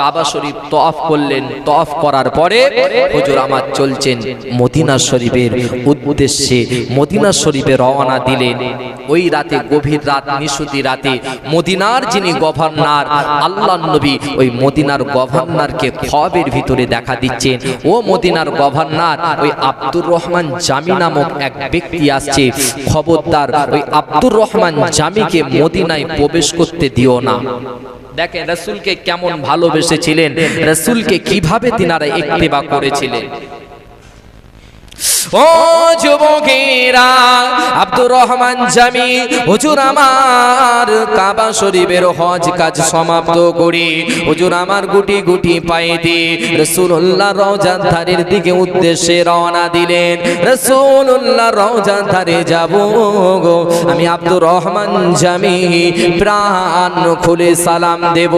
কাবা শরীফ তফ করলেন। তফ করার পরে হুজুর আমার চলছেন মদিনা শরীফের উদ্দেশ্যে। মদিনা শরীফে রওনা দিলেন। ওই রাতে, গভীর রাত, নিশুতি রাতে মদিনার যিনি গভর্নর আল্লাহ নবী, ওই মদিনার গভর্নরকে খবের ভিতরে দেখা দিচ্ছেন। ও মদিনার গভর্নর, ওই আব্দুর রহমান জামি নামক এক ব্যক্তি আসছে। খবরদার, ওই আব্দুর রহমান জামিকে মদিনায় প্রবেশ করতে দিও না। দেখেন, রসুলকে কেমন ভালোবেসেছিলেন রসুলকে কীভাবে তিনারা একটিবা করেছিলেন? ও যুবকেরা, আব্দুর রহমান জামি, হুজুর আমার কাবা শরীফের হজ কাজ সমাপ্ত করে। হুজুর আমার গুটি গুটি পায়ে দিয়ে রসুল্লাহ রওজান ধারের দিকে উদ্দেশ্যে রওনা দিলেন। রসুল্লাহ রওজান ধারে যাব গো, আমি আব্দুর রহমান জামি, প্রাণ খুলে সালাম দেব।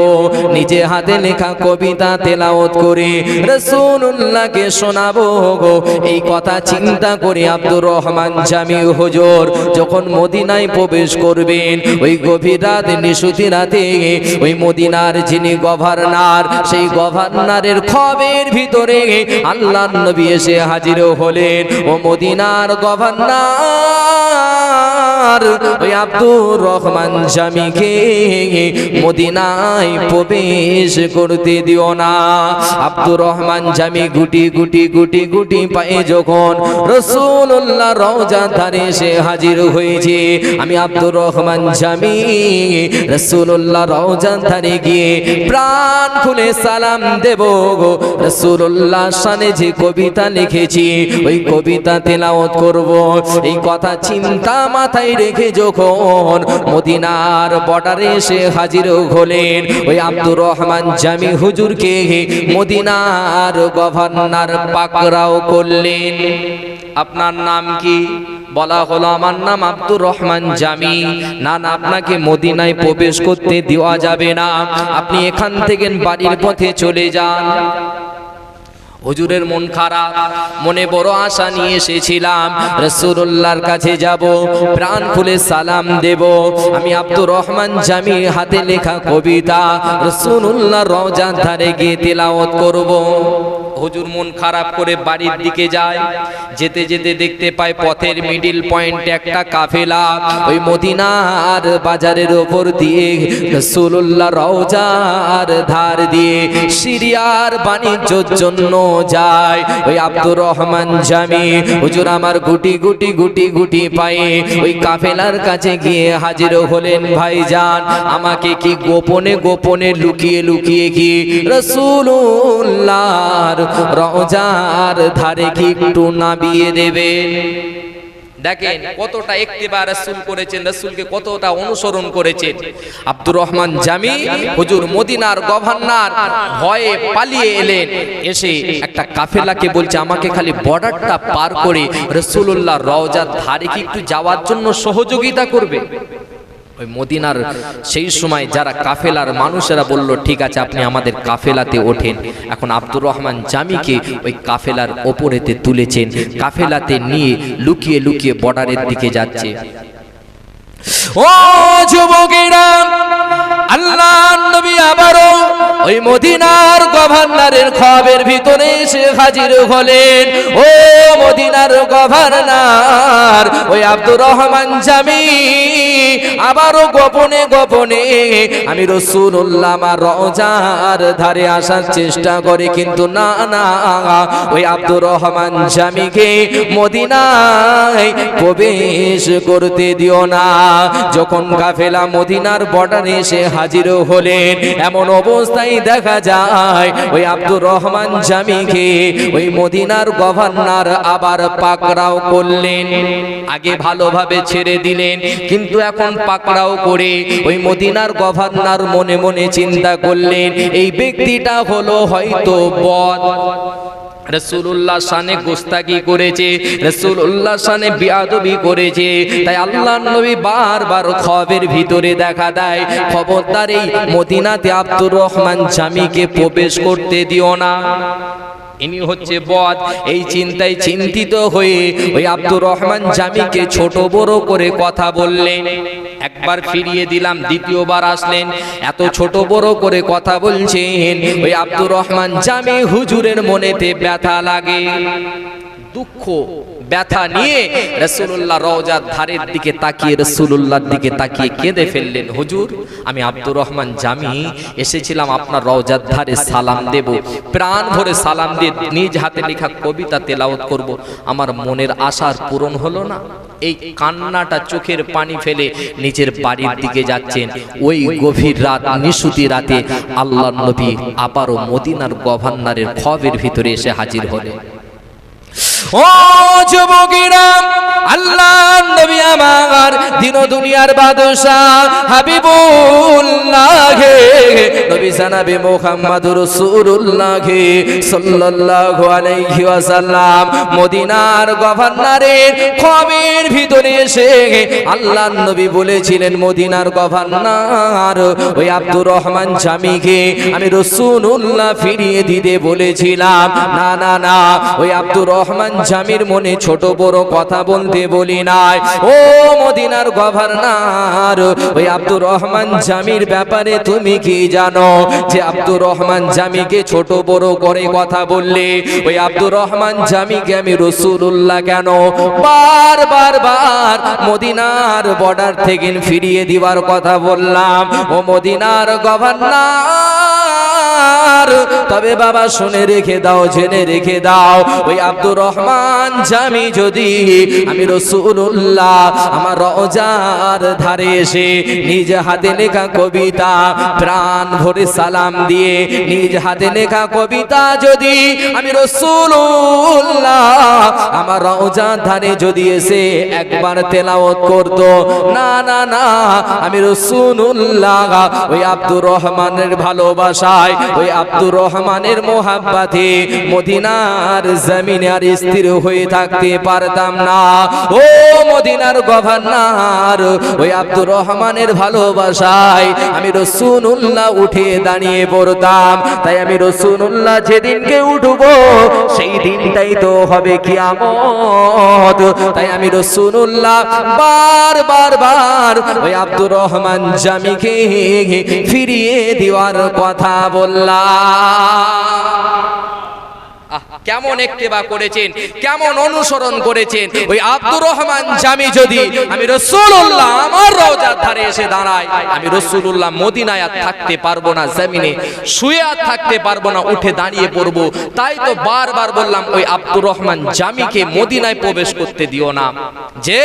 নিজে হাতে লেখা কবিতা তেলাওত করে রসুল্লাহকে শোনাবো গো। এই কথা চিন্তা করে, আব্দুর রহমান জামি হুজুর, যখন মদিনায় প্রবেশ করবেন, ওই গভীর রাত, নিশুতি রাতে, ওই মদিনার যিনি গভর্নর, সেই গভর্নরের খবের ভিতরে আল্লাহ নবী এসে হাজির হলেন। ও মদিনার গভর্নর ওই আব্দুর রহমান জামিকে মদিনায় প্রবেশ করতে দিও না। আব্দুর রহমান জামি গুটি গুটি গুটি গুটি পায়ে যখন রসুল্লাহ রওজা ধারে সে হাজির হয়েছে, আমি আব্দুর রহমান জামি রসুল্লাহ রওজা ধারে গিয়ে প্রাণ খুলে সালাম দেব গো। রসুল্লাহ সানে যে কবিতা লিখেছি, ওই কবিতা তেলাওয়াত করব। এই কথা চিন্তা মাথায় রেখে যখন মদিনার বর্ডারে এসে হাজির হলেন, ওই আব্দুর রহমান জামি হুজুরকে মদিনার গভর্নর পাকরাও করলেন। আপনার নাম কি? বলা হলো, আমার নাম আব্দুর রহমান জামি। না না, আপনাকে মদিনায় প্রবেশ করতে দেওয়া যাবে না। আপনি এখান থেকে বাড়ির পথে চলে যান। হুজুরের মন খারাপ, মনে বড় আশা নিয়ে এসেছিলাম। রসুল্লাহর কাছে যাব, প্রাণ খুলে সালাম দেব। আমি আব্দুর রহমান জামি হাতে লেখা কবিতা রসুল্লাহ রজার ধারে গিয়ে তেলাওত করব। হুজুর মন খারাপ করে বাড়ির দিকে যায়। যেতে যেতে দেখতে পায় পথের মিডিল পয়েন্টে একটা কাফেলা। ওই মদিনার বাজারের ওপর দিয়ে রসুল্লাহ রওজার ধার দিয়ে সিরিয়ার বাণিজ্যর জন্য যায়। ওই আব্দুর রহমান জামি, হুজুর আমার গুটি গুটি গুটি গুটি পায়ে ওই কাফেলার কাছে গিয়ে হাজির হলেন ভাইজান আমাকে কি গোপনে গোপনে লুকিয়ে লুকিয়ে কি রসুল্লাহর রওজার ধারে কি একটু নাবিয়ে দেবেন দেখেন কতটা একটিবার রাসূল করেছেন, রাসূলকে কতটা অনুসরণ করেছেন। আব্দুর রহমান জামি, হুজুর মদিনার গভর্নর, ভয়ে পালিয়ে এলেন। এসে একটা কাফেলাকে বলছে, আমাকে খালি বর্ডারটা পার করে রাসূলুল্লাহ রওজার ধারে কি একটু যাওয়ার জন্য সহযোগিতা করবে? ওই মদিনার সেই সময় যারা কাফেলার মানুষেরা বলল, ঠিক আছে, আপনি আমাদের কাফেলাতে ওঠেন। এখন আব্দুর রহমান জামিকে ওই কাফেলার ওপরেতে তুলেছেন, কাফেলাতে নিয়ে লুকিয়ে লুকিয়ে বর্ডারের দিকে যাচ্ছে। ওই মদিনার গভর্নরের খবের ভিতরে এসে হাজির হলেন। ও মদিনার গভর্নর। ওই আব্দুর রহমান জামি আবারও গোপনে গোপনে আমি রসুল্লাহ আমার রওজার ধারে আসার চেষ্টা করে, কিন্তু না না। ওই আব্দুর রহমান জামিকে মদিনায় প্রবেশ করতে দিও না। যখন কাফেলা মদিনার বর্ডারে এসে হাজির হলেন, এমন অবস্থায় দেখা যায়, ওই আব্দুর রহমান জামিকে ওই মদিনার গভর্নর আবার পাকড়াও করলেন। আগে ভালোভাবে ছেড়ে দিলেন, কিন্তু এখন পাকড়াও করে ওই মদিনার গভর্নর মনে মনে চিন্তা করলেন, এই ব্যক্তিটা হলো হয়তো বদ। রসুল্লাহ সানে গোস্তাকি করেছে রসুল্লাহ সানে বিয়াদবি করেছে, তাই আল্লাহ নবী বারবার খবের ভিতরে দেখা দেয়, খবরদার এই মদিনাতে আব্দুর রহমান জামিকে প্রবেশ করতে দিও না। ইনি হচ্ছে বদ। এই চিন্তায় চিন্তিত হয়ে ওই আব্দুর রহমান জামিকে ছোট বড় করে কথা বললেন। একবার ফিরিয়ে দিলাম, দ্বিতীয়বার আসলেন। এত ছোট বড় করে কথা বলছেন, ওই আব্দুর রহমান জামি হুজুরের মনেতে ব্যথা লাগে। দুঃখ, ব্যথা নিয়ে রসুল্লাহ রওজার ধারের দিকে তাকিয়ে রসুল্লাহর দিকে তাকিয়ে কেঁদে ফেললেন, হুজুর, আমি আব্দুর রহমান জামি, এসেছিলাম আপনার রওজার ধারে সালাম দেব, প্রাণ ভরে সালাম দিয়ে নিজ হাতে লেখা কবিতা তেলাওত করব, আমার মনের আশার পূরণ হলো না? এই কান্নাটা চোখের পানি ফেলে নিজের বাড়ির দিকে যাচ্ছেন। ওই গভীর রাত, নিশুতি রাতে আল্লাহ নবী আবারও মদিনার গভর্নরের খবের ভিতরে এসে হাজির হলেন। ও যুবকেরা আল্লাহ নবী আমার, দিন দুনিয়ার বাদশাহ হাবিবুল্লাহ, নবী জানাবে মুহাম্মদুর রাসূলুল্লাহ সাল্লাল্লাহু আলাইহি ওয়াসাল্লাম। মদিনার গভর্নরের খবের ভিতরে এসে আল্লাহ নবী বলেছিলেন, মদিনার গভর্নর ওই আব্দুর রহমান জামিকে আমি রসুল্লাহ ফিরিয়ে দিতে বলেছিলাম। না না না, ওই আব্দুর রহমান জামির মনে ছোট বড় কথা বলতে বলি নাই। ও মদিনার গভর্নর, ওই আব্দুর রহমান জামির ব্যাপারে তুমি কি জানো? যে আব্দুর রহমান জামিকে ছোট বড় করে কথা বললে, ওই আব্দুর রহমান জামিকে আমি রসুল্লাহ কেন? বার বার বার মদিনার বর্ডার থেকে ফিরিয়ে দিবার কথা বললাম। ও মদিনার গভর্নর তবে বাবা, শুনে রেখে দাও, জেনে রেখে দাও, ওই আব্দুর রহমান জামি যদি আমি রসুল্লাহ আমার রওজার ধারে এসে নিজ হাতে লেখা কবিতা, প্রাণ ভরে সালাম দিয়ে নিজ হাতে লেখা কবিতা যদি আমি রসুল্লাহ আমার রওজার ধারে যদি এসে একবার তেলাওয়াত করত, না না না, আমি রসুল্লাহ ওই আব্দুর রহমানের ভালোবাসায়, ওই আব্দুর রহমানের মোহাব্বাতে মদিনার জমিনে আর স্থির হয়ে থাকতে পারতাম না। ও মদিনার গভর্নর, ওই আব্দুর রহমানের ভালোবাসায় আমি রসুল্লাহ উঠে দাঁড়িয়ে পড়তাম। তাই আমি রসুল্লাহ যেদিনকে উঠবো, সেই দিনটাই তো হবে কিয়ামত। তাই আমি রসুল্লাহ বার বার বার ওই আব্দুর রহমান জামিকে ফিরিয়ে দেওয়ার কথা বললাম। আহ, কেমন একটেবা করেছেন? কেমন অনুসরণ করেছেন? ওই আব্দুর রহমান জামি যদি আমি রসুল্লাহ আমার রোজার ধারে এসে দাঁড়াই আমি রসুল্লাহ মদিনায় আর থাকতে পারব না জামিনে শুয়ে আর থাকতে পারব না উঠে দাঁড়িয়ে পড়ব। তাই তো বারবার বললাম ওই আব্দুর রহমান জামিকে মদিনায় প্রবেশ করতে দিও না। যে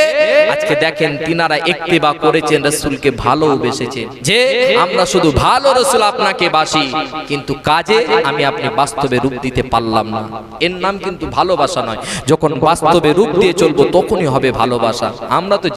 আজকে দেখেন তিনারা একটেবা করেছেন রসুলকে ভালোবেসেছেন। যে আমরা শুধু ভালো রসুল আপনাকে বাসি কিন্তু কাজে আমি আপনি বাস্তবে রূপ দিতে পারলাম না। এর নাম কিন্তু ভালোবাসা নয়। যখন বাস্তবে রূপ দিয়ে চলবো, তখনই হবে ভালোবাসা। আমরা তো